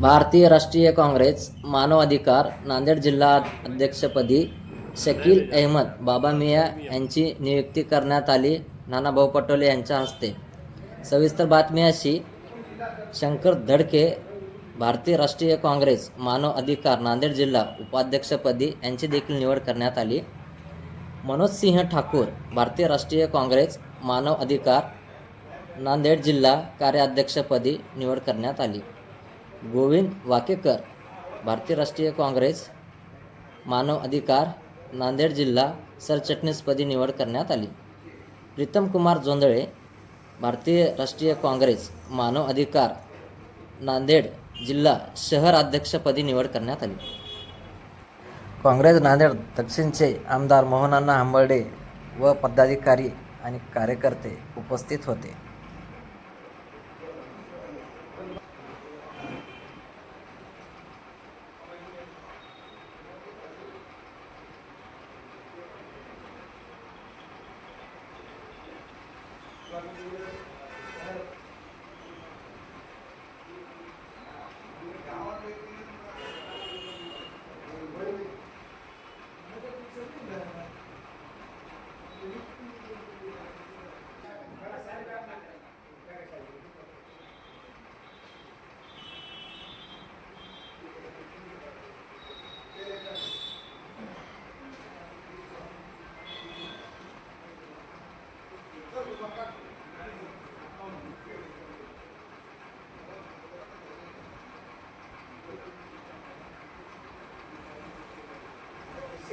भारतीय राष्ट्रीय काँग्रेस मानव अधिकार नांदेड जिल्हा अध्यक्षपदी शकील अहमद बाबा मिया यांची नियुक्ती करण्यात आली. नानाभाऊ पटोले यांच्या हस्ते. सविस्तर बातमी अशी शंकर धडके भारतीय राष्ट्रीय काँग्रेस मानव अधिकार नांदेड जिल्हा उपाध्यक्षपदी यांची देखील निवड करण्यात आली. मनोज सिंह ठाकूर भारतीय राष्ट्रीय काँग्रेस मानव अधिकार नांदेड जिल्हा कार्याध्यक्षपदी निवड करण्यात आली. गोविंद वाकेकर भारतीय राष्ट्रीय काँग्रेस मानव अधिकार नांदेड जिल्हा सरचिटणीसपदी निवड करण्यात आली. प्रीतम कुमार जोंधळे भारतीय राष्ट्रीय काँग्रेस मानव अधिकार नांदेड जिल्हा शहर अध्यक्षपदी निवड करण्यात आली. काँग्रेस नांदेड दक्षिणचे आमदार मोहनांना हंबर्डे व पदाधिकारी आणि कार्यकर्ते उपस्थित होते.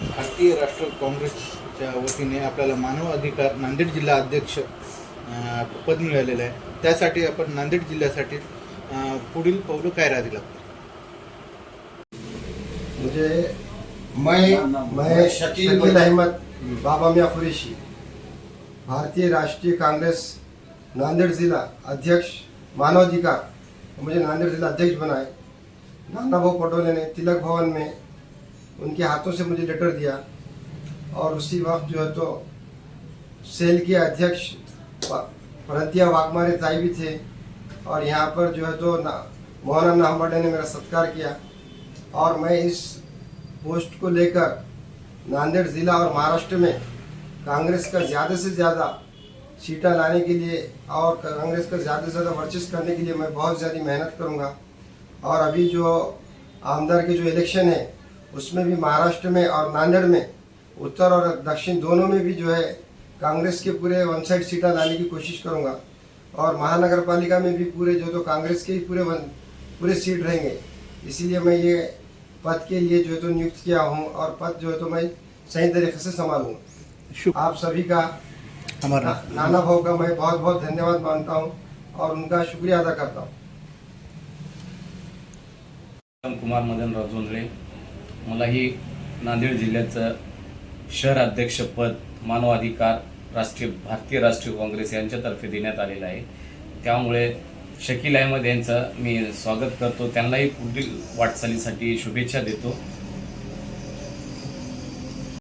भारतीय राष्ट्र काँग्रेसच्या वतीने आपल्याला मानव अधिकार नांदेड जिल्हा अध्यक्ष पद मिळालेलं आहे त्यासाठी आपण नांदेड जिल्ह्यासाठी पुढील पावलं काय राहतील आपली? मुझे मैं मैं शकील अहमद बाबा मियाँ कुरैशी भारतीय राष्ट्रीय कांग्रेस नांदेड़ जिला अध्यक्ष मानवाधिकार मुझे नांदेड़ जिला अध्यक्ष बनाए। नाना भाऊ पटोले ने तिलक भवन में उनके हाथों से मुझे लेटर दिया और उसी वक्त जो है तो सेल के अध्यक्ष परंतिया वाघमारे ताई भी थे और यहाँ पर जो है तो मोहन हम्बर्डे ने मेरा सत्कार किया। और मैं इस पोस्ट को लेकर नांदेड़ ज़िला और महाराष्ट्र में कांग्रेस का ज़्यादा से ज़्यादा सीटा लाने के लिए और कांग्रेस का ज़्यादा से ज़्यादा वर्चस्व करने के लिए मैं बहुत ज़्यादा मेहनत करूँगा। और अभी जो आमदार के जो इलेक्शन है, उसमें भी महाराष्ट्र में और नांदेड़ में, उत्तर और दक्षिण दोनों में भी जो है कांग्रेस के पूरे वन साइड सीटा लाने की कोशिश करूँगा। और महानगर पालिका में भी पूरे जो तो कांग्रेस के ही पूरे वन, पूरे सीट रहेंगे। इसीलिए मैं ये पद के लिए जो है तो नियुक्त किया हूँ और पद जो है तो मैं सही तरीके से संभालूंगा शुभ आप सभी का हमारा ना- नाना भाव का मैं बहुत बहुत धन्यवाद मानता हूँ और उनका शुक्रिया अदा करता हूँ। कुमार मदनराव जोंधळे मलाही नांदेड जिल्ह्याचं शहर अध्यक्षपद मानव अधिकार राष्ट्रीय भारतीय राष्ट्रीय काँग्रेस यांच्यातर्फे देण्यात आलेलं आहे. त्यामुळे शकील अहमद यांचं मी स्वागत करतो. त्यांनाही पुढील वाटचालीसाठी शुभेच्छा देतो.